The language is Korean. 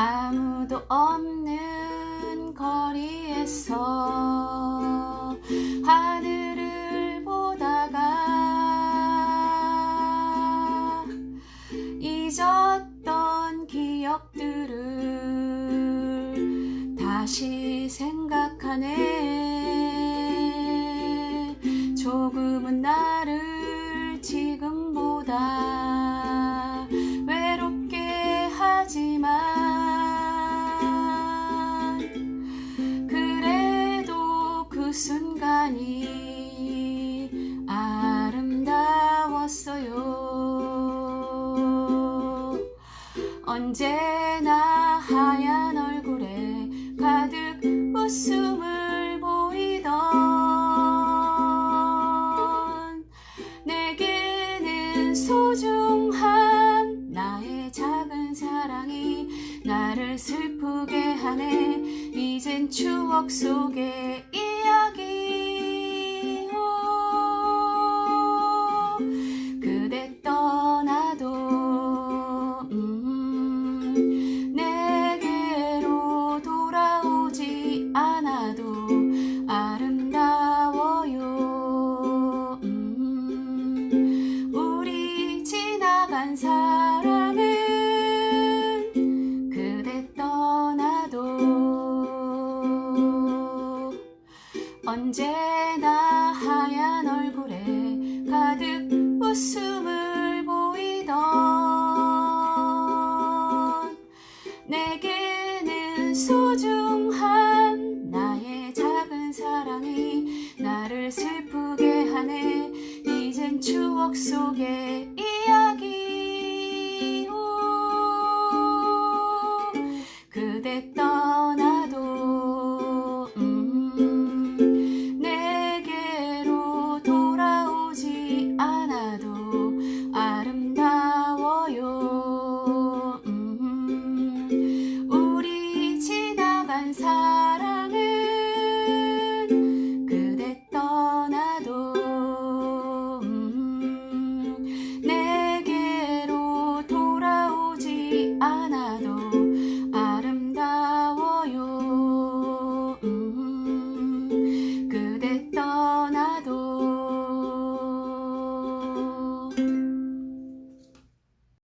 아무도 없는 거리에서 하늘을 보다가 잊었던 기억들을 다시 생각하네. 조금은 나를 지금보다 외롭게 하지만 순간이 아름다웠어요. 언제나 하얀 얼굴에 가득 웃음을 보이던 내게는 소중한 나의 작은 사랑이 나를 슬프게 하네 이젠 추억 속의 언제나 하얀 얼굴에 가득 웃음을 보이던 내게는 소중한 나의 작은 사랑이 나를 슬프게 하네. 이젠 추억 속에 이야기 오 그대 떠나 사랑